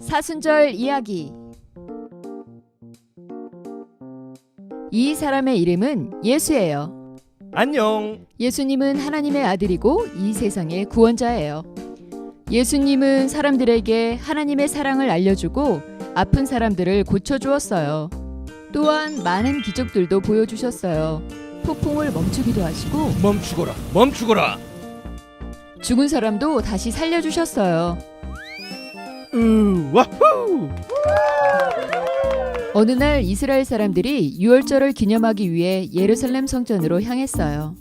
사순절 이야기 이 사람의 이름은 예수예요. 안녕. 예수님은 하나님의 아들이고 이 세상의 구원자예요. 예수님은 사람들에게 하나님의 사랑을 알려주고 아픈 사람들을 고쳐주었어요. 또한 많은 기적들도 보여주셨어요. 폭풍을 멈추기도 하시고 멈추거라. 멈추거라. 죽은 사람도 다시 살려주셨어요. 으, 와후. 어느 날 이스라엘 사람들이 유월절을 기념하기 위해 예루살렘 성전으로 향했어요.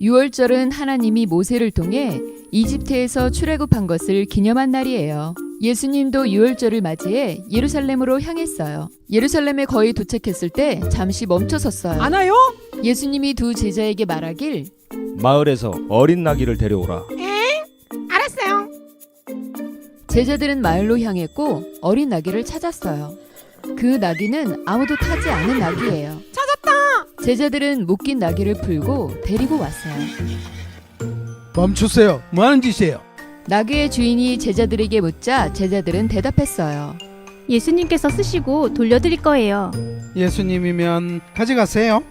유월절은 하나님이 모세를 통해 이집트에서 출애굽한 것을 기념한 날이에요. 예수님도 유월절을 맞이해 예루살렘으로 향했어요. 예루살렘에 거의 도착했을 때 잠시 멈춰 섰어요. 안 와요? 예수님이 두 제자에게 말하길 마을에서 어린 나귀를 데려오라. 제자들은 마을로 향했고 어린 나귀를 찾았어요. 그 나귀는 아무도 타지 않은 나귀예요. 찾았다. 제자들은 묶인 나귀를 풀고 데리고 왔어요. 멈추세요. 뭐 하는 짓이에요? 나귀의 주인이 제자들에게 묻자 제자들은 대답했어요. 예수님께서 쓰시고 돌려드릴 거예요. 예수님이면 가져가세요.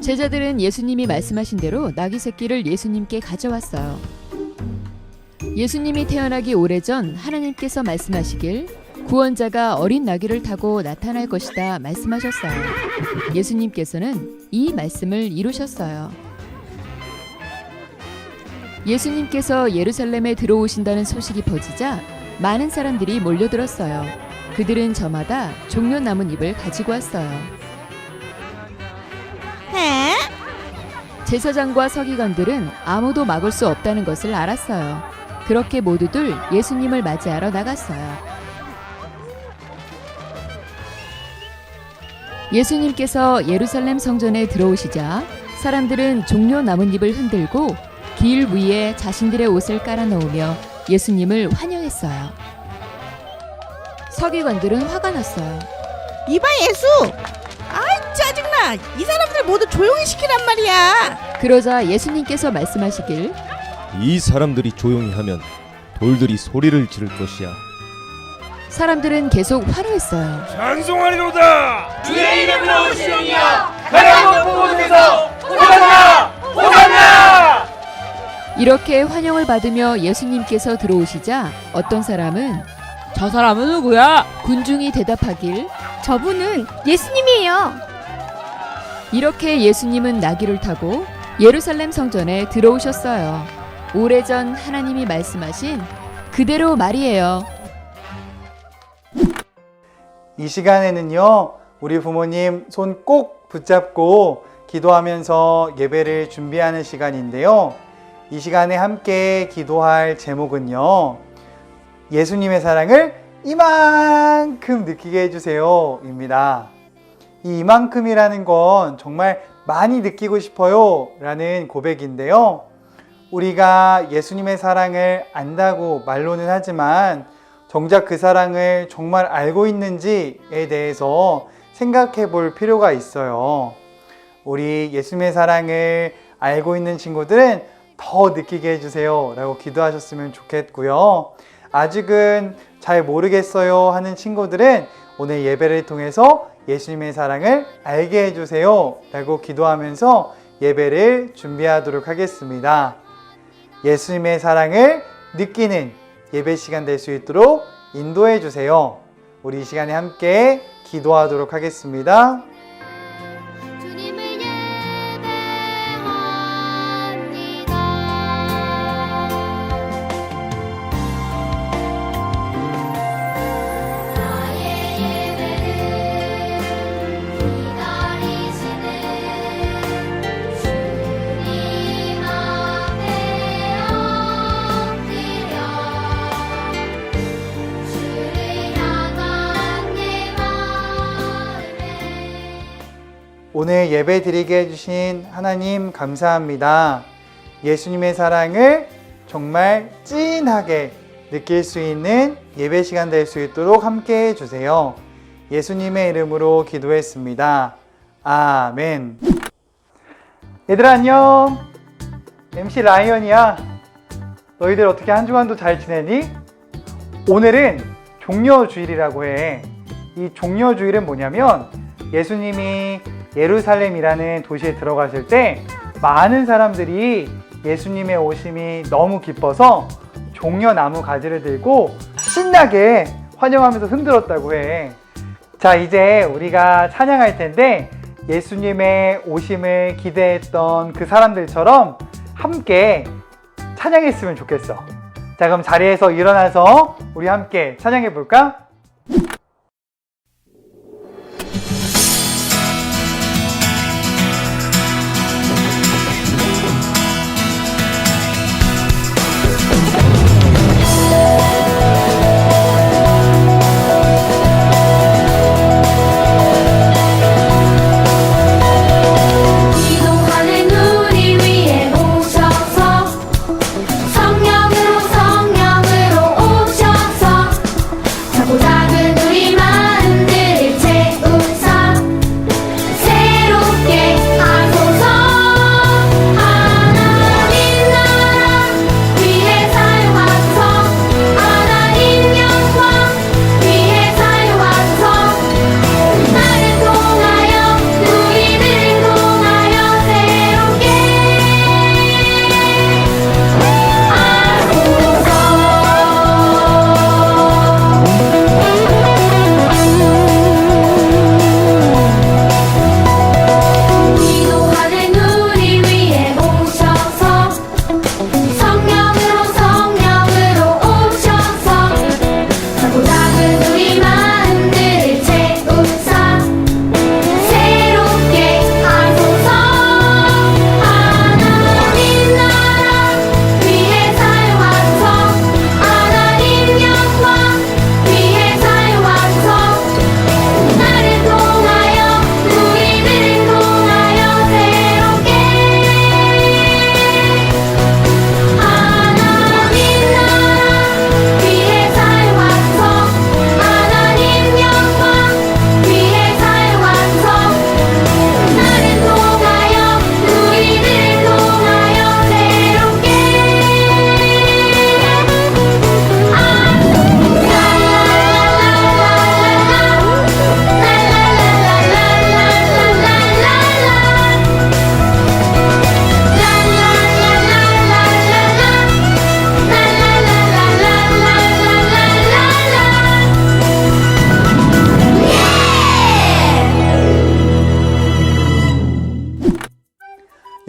제자들은 예수님이 말씀하신 대로 나귀 새끼를 예수님께 가져왔어요. 예수님이 태어나기 오래전 하나님께서 말씀하시길 구원자가 어린 나귀를 타고 나타날 것이다 말씀하셨어요. 예수님께서는 이 말씀을 이루셨어요. 예수님께서 예루살렘에 들어오신다는 소식이 퍼지자 많은 사람들이 몰려들었어요. 그들은 저마다 종려 나뭇잎을 가지고 왔어요. 에? 제사장과 서기관들은 아무도 막을 수 없다는 것을 알았어요. 그렇게 모두들 예수님을 맞이하러 나갔어요. 예수님께서 예루살렘 성전에 들어오시자 사람들은 종려 나뭇잎을 흔들고 길 위에 자신들의 옷을 깔아놓으며 예수님을 환영했어요. 서기관들은 화가 났어요. 이봐 예수. 아이 짜증나. 이 사람들 모두 조용히 시키란 말이야. 그러자 예수님께서 말씀하시길 이 사람들이 조용히 하면 돌들이 소리를 지를 것이야. 사람들은 계속 화로했어요. 찬송하리로다. 주의 이름으로 시온이여 가장 높은 곳에서 호산나 호산나 이렇게 환영을 받으며 예수님께서 들어오시자 어떤 사람은 저 사람은 누구야? 군중이 대답하길 저분은 예수님이에요. 이렇게 예수님은 나귀를 타고 예루살렘 성전에 들어오셨어요. 오래전 하나님이 말씀하신 그대로 말이에요. 이 시간에는요, 우리 부모님 손 꼭 붙잡고 기도하면서 예배를 준비하는 시간인데요. 이 시간에 함께 기도할 제목은요, 예수님의 사랑을 이만큼 느끼게 해주세요. 입니다. 이 이만큼이라는 건 정말 많이 느끼고 싶어요. 라는 고백인데요. 우리가 예수님의 사랑을 안다고 말로는 하지만 정작 그 사랑을 정말 알고 있는지에 대해서 생각해 볼 필요가 있어요. 우리 예수님의 사랑을 알고 있는 친구들은 더 느끼게 해주세요. 라고 기도하셨으면 좋겠고요. 아직은 잘 모르겠어요 하는 친구들은 오늘 예배를 통해서 예수님의 사랑을 알게 해주세요. 라고 기도하면서 예배를 준비하도록 하겠습니다. 예수님의 사랑을 느끼는 예배 시간 될 수 있도록 인도해 주세요. 우리 이 시간에 함께 기도하도록 하겠습니다. 오늘 예배 드리게 해주신 하나님 감사합니다. 예수님의 사랑을 정말 찐하게 느낄 수 있는 예배 시간 될 수 있도록 함께 해주세요. 예수님의 이름으로 기도했습니다. 아멘. 얘들아 안녕. MC 라이언이야. 너희들 어떻게 한 주간도 잘 지내니? 오늘은 종려주일이라고 해. 이 종려주일은 뭐냐면 예수님이 예루살렘이라는 도시에 들어가실 때 많은 사람들이 예수님의 오심이 너무 기뻐서 종려나무 가지를 들고 신나게 환영하면서 흔들었다고 해. 자, 이제 우리가 찬양할 텐데 예수님의 오심을 기대했던 그 사람들처럼 함께 찬양했으면 좋겠어. 자, 그럼 자리에서 일어나서 우리 함께 찬양해 볼까?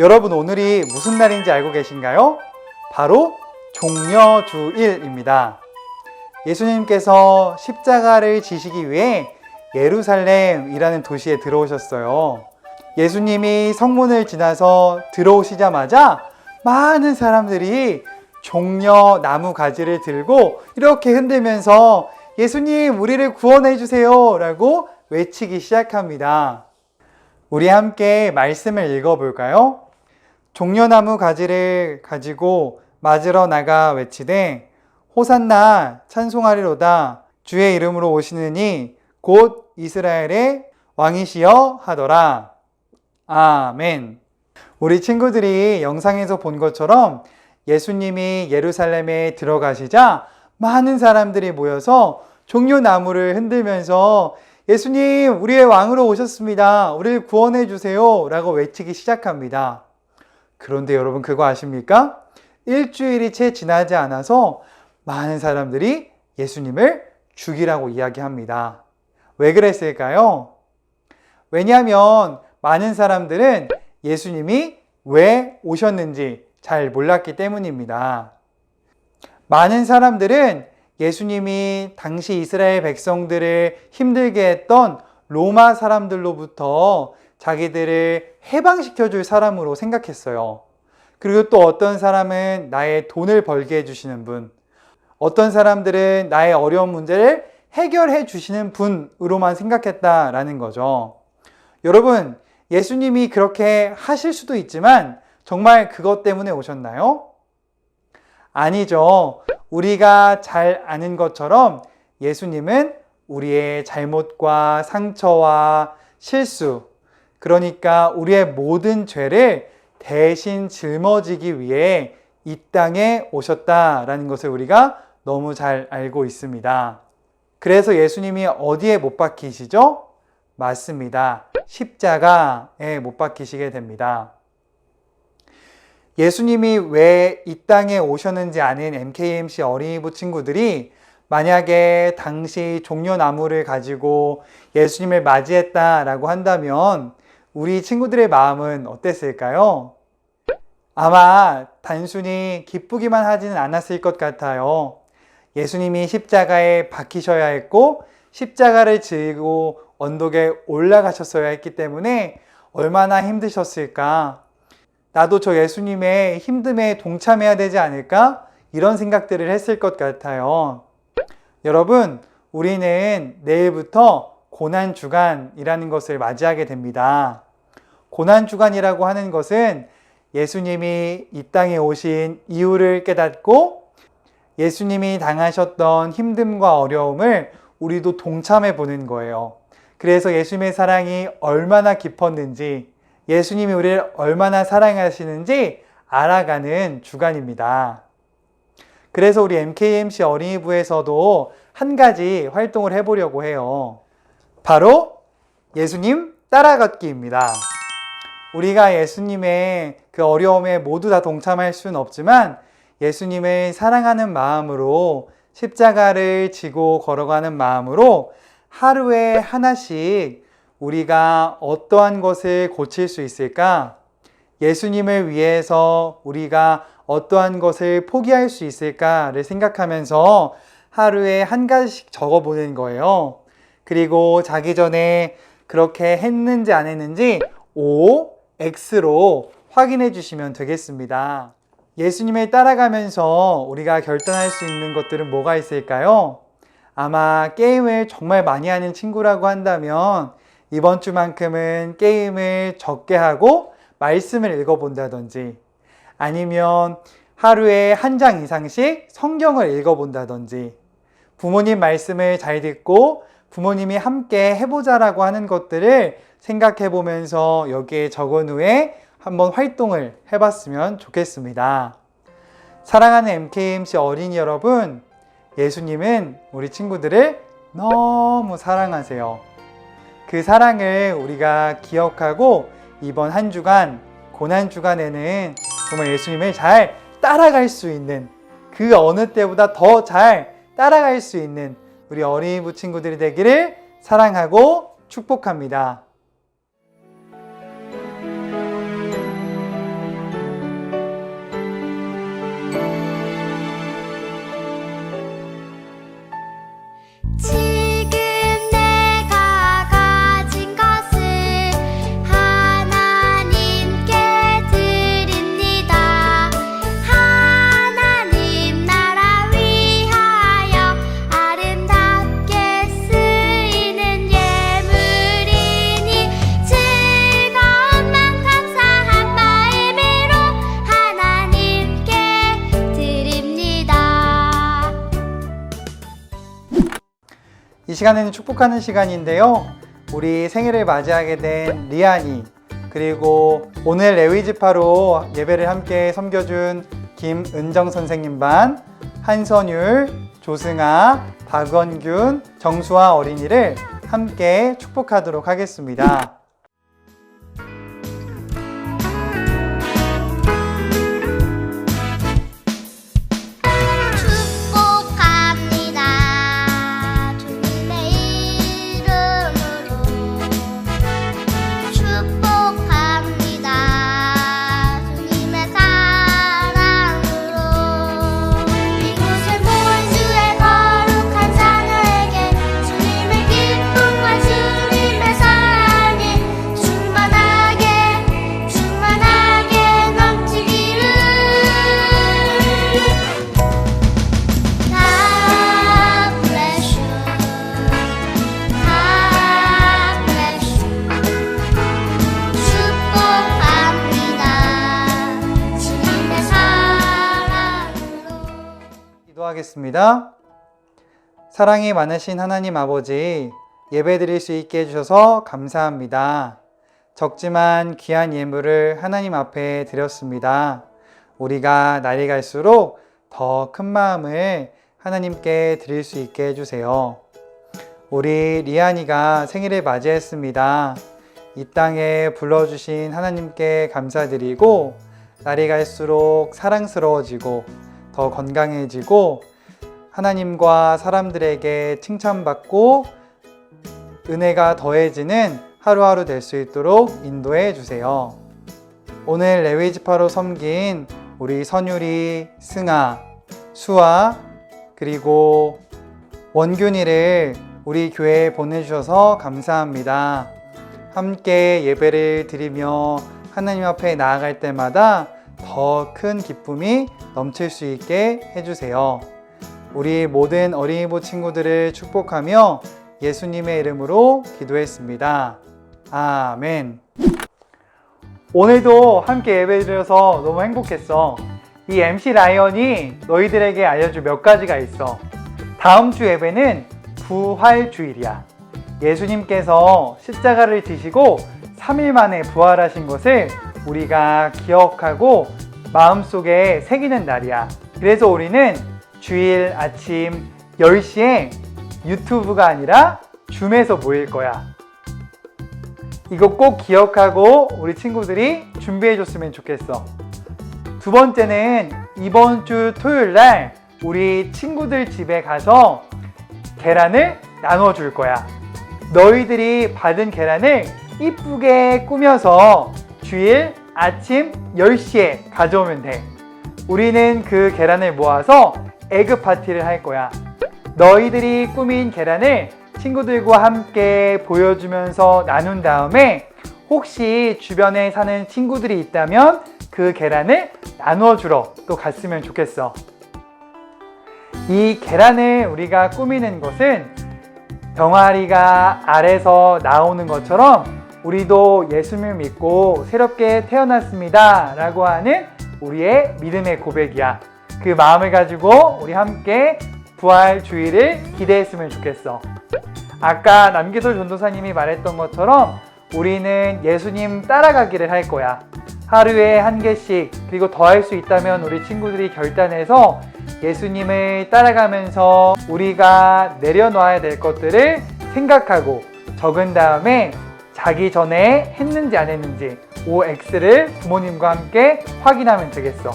여러분 오늘이 무슨 날인지 알고 계신가요? 바로 종려주일입니다. 예수님께서 십자가를 지시기 위해 예루살렘이라는 도시에 들어오셨어요. 예수님이 성문을 지나서 들어오시자마자 많은 사람들이 종려 나무 가지를 들고 이렇게 흔들면서 예수님 우리를 구원해 주세요 라고 외치기 시작합니다. 우리 함께 말씀을 읽어볼까요? 종려나무 가지를 가지고 맞으러 나가 외치되 호산나 찬송하리로다 주의 이름으로 오시느니 곧 이스라엘의 왕이시여 하더라. 아멘. 우리 친구들이 영상에서 본 것처럼 예수님이 예루살렘에 들어가시자 많은 사람들이 모여서 종려나무를 흔들면서 예수님, 우리의 왕으로 오셨습니다. 우리를 구원해 주세요. 라고 외치기 시작합니다. 그런데 여러분 그거 아십니까? 일주일이 채 지나지 않아서 많은 사람들이 예수님을 죽이라고 이야기합니다. 왜 그랬을까요? 왜냐하면 많은 사람들은 예수님이 왜 오셨는지 잘 몰랐기 때문입니다. 많은 사람들은 예수님이 당시 이스라엘 백성들을 힘들게 했던 로마 사람들로부터 자기들을 해방시켜 줄 사람으로 생각했어요. 그리고 또 어떤 사람은 나의 돈을 벌게 해주시는 분, 어떤 사람들은 나의 어려운 문제를 해결해 주시는 분으로만 생각했다라는 거죠. 여러분, 예수님이 그렇게 하실 수도 있지만 정말 그것 때문에 오셨나요? 아니죠. 우리가 잘 아는 것처럼 예수님은 우리의 잘못과 상처와 실수, 그러니까 우리의 모든 죄를 대신 짊어지기 위해 이 땅에 오셨다라는 것을 우리가 너무 잘 알고 있습니다. 그래서 예수님이 어디에 못 박히시죠? 맞습니다. 십자가에 못 박히시게 됩니다. 예수님이 왜 이 땅에 오셨는지 아는 MKMC 어린이부 친구들이 만약에 당시 종려나무를 가지고 예수님을 맞이했다라고 한다면 우리 친구들의 마음은 어땠을까요? 아마 단순히 기쁘기만 하지는 않았을 것 같아요. 예수님이 십자가에 박히셔야 했고 십자가를 지고 언덕에 올라가셨어야 했기 때문에 얼마나 힘드셨을까? 나도 저 예수님의 힘듦에 동참해야 되지 않을까? 이런 생각들을 했을 것 같아요. 여러분, 우리는 내일부터 고난 주간이라는 것을 맞이하게 됩니다. 고난 주간이라고 하는 것은 예수님이 이 땅에 오신 이유를 깨닫고 예수님이 당하셨던 힘듦과 어려움을 우리도 동참해 보는 거예요. 그래서 예수님의 사랑이 얼마나 깊었는지, 예수님이 우리를 얼마나 사랑하시는지 알아가는 주간입니다. 그래서 우리 MKMC 어린이부에서도 한 가지 활동을 해보려고 해요. 바로 예수님 따라걷기입니다. 우리가 예수님의 그 어려움에 모두 다 동참할 수는 없지만 예수님을 사랑하는 마음으로 십자가를 지고 걸어가는 마음으로 하루에 하나씩 우리가 어떠한 것을 고칠 수 있을까? 예수님을 위해서 우리가 어떠한 것을 포기할 수 있을까를 생각하면서 하루에 한 가지씩 적어보는 거예요. 그리고 자기 전에 그렇게 했는지 안 했는지 O, X로 확인해 주시면 되겠습니다. 예수님을 따라가면서 우리가 결단할 수 있는 것들은 뭐가 있을까요? 아마 게임을 정말 많이 하는 친구라고 한다면 이번 주만큼은 게임을 적게 하고 말씀을 읽어본다든지 아니면 하루에 한 장 이상씩 성경을 읽어본다든지 부모님 말씀을 잘 듣고 부모님이 함께 해보자라고 하는 것들을 생각해 보면서 여기에 적은 후에 한번 활동을 해봤으면 좋겠습니다. 사랑하는 MKMC 어린이 여러분, 예수님은 우리 친구들을 너무 사랑하세요. 그 사랑을 우리가 기억하고 이번 한 주간, 고난 주간에는 정말 예수님을 잘 따라갈 수 있는 그 어느 때보다 더 잘 따라갈 수 있는 우리 어린이부 친구들이 되기를 사랑하고 축복합니다. 시간에는 축복하는 시간인데요. 우리 생일을 맞이하게 된 리안이 그리고 오늘 레위지파로 예배를 함께 섬겨준 김은정 선생님 반, 한선율, 조승아, 박원균, 정수아 어린이를 함께 축복하도록 하겠습니다. 기도하겠습니다. 사랑이 많으신 하나님 아버지, 예배 드릴 수 있게 해주셔서 감사합니다. 적지만 귀한 예물을 하나님 앞에 드렸습니다. 우리가 날이 갈수록 더 큰 마음을 하나님께 드릴 수 있게 해주세요. 우리 리안이가 생일을 맞이했습니다. 이 땅에 불러주신 하나님께 감사드리고 날이 갈수록 사랑스러워지고 더 건강해지고 하나님과 사람들에게 칭찬받고 은혜가 더해지는 하루하루 될 수 있도록 인도해 주세요. 오늘 레위지파로 섬긴 우리 선율이, 승아, 수아, 그리고 원균이를 우리 교회에 보내주셔서 감사합니다. 함께 예배를 드리며 하나님 앞에 나아갈 때마다 더 큰 기쁨이 넘칠 수 있게 해주세요. 우리 모든 어린이부 친구들을 축복하며 예수님의 이름으로 기도했습니다. 아멘. 오늘도 함께 예배 드려서 너무 행복했어. 이 MC 라이언이 너희들에게 알려줄 몇 가지가 있어. 다음 주 예배는 부활 주일이야. 예수님께서 십자가를 지시고 3일 만에 부활하신 것을 우리가 기억하고 마음속에 새기는 날이야. 그래서 우리는 주일 아침 10시에 유튜브가 아니라 줌에서 모일 거야. 이거 꼭 기억하고 우리 친구들이 준비해 줬으면 좋겠어. 두 번째는 이번 주 토요일 날 우리 친구들 집에 가서 계란을 나눠 줄 거야. 너희들이 받은 계란을 이쁘게 꾸며서 주일 아침 10시에 가져오면 돼. 우리는 그 계란을 모아서 에그 파티를 할 거야. 너희들이 꾸민 계란을 친구들과 함께 보여주면서 나눈 다음에 혹시 주변에 사는 친구들이 있다면 그 계란을 나누어 주러 또 갔으면 좋겠어. 이 계란을 우리가 꾸미는 것은 병아리가 알에서 나오는 것처럼 우리도 예수님을 믿고 새롭게 태어났습니다. 라고 하는 우리의 믿음의 고백이야. 그 마음을 가지고 우리 함께 부활 주일을 기대했으면 좋겠어. 아까 남기솔 전도사님이 말했던 것처럼 우리는 예수님 따라가기를 할 거야. 하루에 한 개씩 그리고 더 할 수 있다면 우리 친구들이 결단해서 예수님을 따라가면서 우리가 내려놔야 될 것들을 생각하고 적은 다음에 자기 전에 했는지 안 했는지 OX를 부모님과 함께 확인하면 되겠어.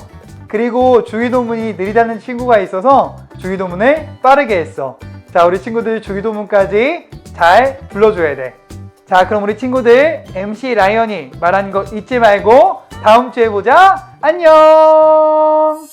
그리고 주기도문이 느리다는 친구가 있어서 주기도문을 빠르게 했어. 자, 우리 친구들 주기도문까지 잘 불러줘야 돼. 자, 그럼 우리 친구들 MC 라이언이 말한 거 잊지 말고 다음 주에 보자. 안녕!